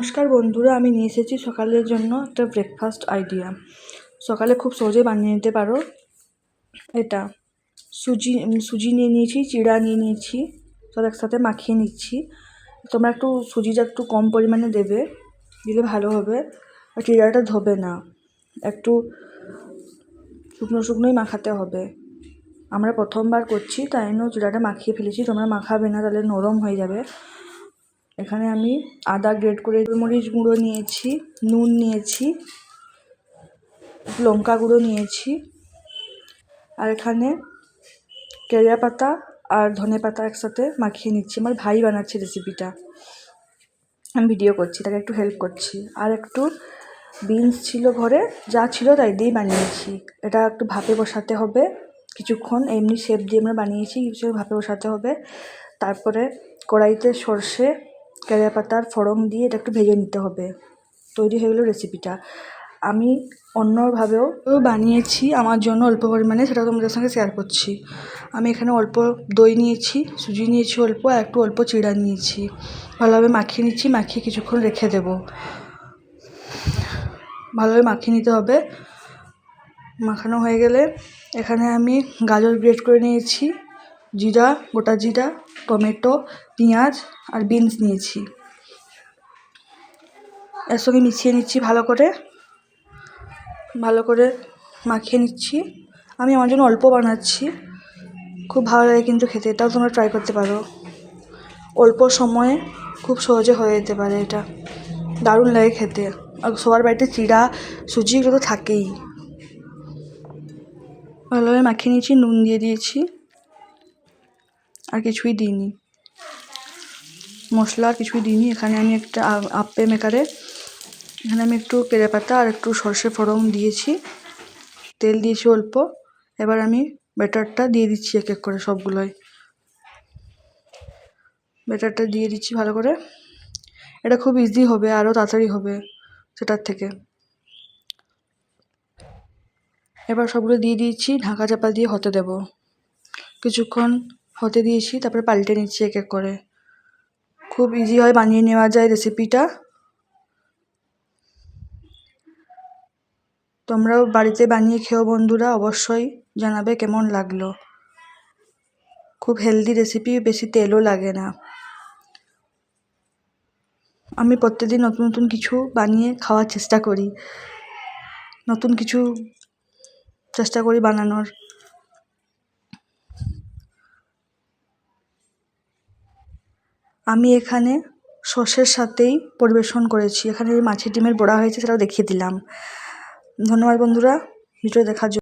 নমস্কার বন্ধুরা, আমি নিয়ে এসেছি সকালের জন্য একটা ব্রেকফাস্ট আইডিয়া সকালে খুব সহজে বানিয়ে নিতে পারো। এটা, সুজি সুজি নিয়ে নিয়েছি, চিড়া নিয়ে নিয়েছি, সব একসাথে মাখিয়ে নিচ্ছি। তোমরা একটু সুজিটা একটু কম পরিমাণে দেবে, দিলে ভালো হবে। আর চিড়াটা ধোবে না, একটু শুকনো শুকনোই মাখাতে হবে। আমরা প্রথমবার করছি, তাই জন্য চিড়াটা মাখিয়ে ফেলেছি। তোমরা মাখাবে না, তাহলে নরম হয়ে যাবে। এখানে আমি আদা গ্রেট করে মরিচ গুঁড়ো নিয়েছি, নুন নিয়েছি, লঙ্কা গুঁড়ো নিয়েছি, আর এখানে কেরিয়া পাতা আর ধনে পাতা একসাথে মাখিয়ে নিচ্ছি। আমার ভাই বানাচ্ছে রেসিপিটা আমি ভিডিও করছি, তাকে একটু হেল্প করছি। আর একটু বিনস ছিল ঘরে, যা ছিল তাই দিয়েই বানিয়েছি। এটা একটু ভাপে বসাতে হবে কিছুক্ষণ, এমনি শেপ দিয়ে আমরা বানিয়েছি কিছু ভাপে বসাতে হবে। তারপরে কড়াইতে সর্ষে কেরিয়া পাতার ফোড়ন দিয়ে এটা একটু ভেজে নিতে হবে। তৈরি হয়ে গেলো রেসিপিটা আমি অন্যভাবেও বানিয়েছি আমার জন্য অল্প পরিমাণে, সেটা তোমাদের সঙ্গে শেয়ার করছি। আমি এখানে অল্প দই নিয়েছি, সুজি নিয়েছি অল্প, আর একটু অল্প চিড়া নিয়েছি। ভালোভাবে মাখিয়ে নিচ্ছি, মাখিয়ে কিছুক্ষণ রেখে দেব। ভালোভাবে মাখিয়ে নিতে হবে। মাখানো হয়ে গেলে এখানে আমি গাজর গ্রেট করে নিয়েছি। জিরা, গোটা জিরা, টমেটো, পেঁয়াজ আর বিনস নিয়েছি। এর সঙ্গে মিশিয়ে নিচ্ছি ভালো করে। ভালো করে মাখিয়ে নিচ্ছি। আমি আমার জন্য অল্প বানাচ্ছি। খুব ভালো লাগে কিন্তু খেতে। এটাও তোমরা ট্রাই করতে পারো। অল্প সময়ে খুব সহজে হয়ে যেতে পারে এটা। দারুণ লাগে খেতে। আর সবার বাড়িতে চিড়া, সুজি এগুলো তো থাকেই। ভালোভাবে মাখিয়ে নিয়েছি, নুন দিয়ে দিয়েছি। আর কিছুই দিইনি। মশলা আর কিছুই দিইনি। এখানে আমি একটা আ- আপ্পে মেকারে, এখানে আমি একটু পেরে পাতা আর একটু সর্ষে ফোড়ন দিয়েছি। তেল দিয়েছি অল্প। এবার আমি ব্যাটারটা দিয়ে দিচ্ছি এক এক করে সবগুলোই। ব্যাটারটা দিয়ে দিচ্ছি ভালো করে। এটা খুব ইজি হবে আরও তাড়াতাড়ি হবে সেটার থেকে। এবার সবগুলো দিয়ে দিয়েছি, ঢাকা চাপা দিয়ে হতে দেব। কিছুক্ষণ হতে দিয়েছি, তারপরে পাল্টে নিচ্ছি এক এক করে। খুব ইজি হয় বানিয়ে নেওয়া যায় রেসিপিটা তোমরাও বাড়িতে বানিয়ে খেও বন্ধুরা, অবশ্যই জানাবে কেমন লাগল। খুব হেলদি রেসিপি বেশি তেলও লাগে না। আমি প্রত্যেকদিন নতুন নতুন কিছু বানিয়ে খাওয়ার চেষ্টা করি। নতুন কিছু চেষ্টা করি বানানোর। আমি এখানে সসের সাথেই পরিবেশন করেছি। এখানে যে মাছের ডিমের বড়া হয়েছে সেটাও দেখিয়ে দিলাম। ধন্যবাদ বন্ধুরা, ভিডিও দেখার জন্য।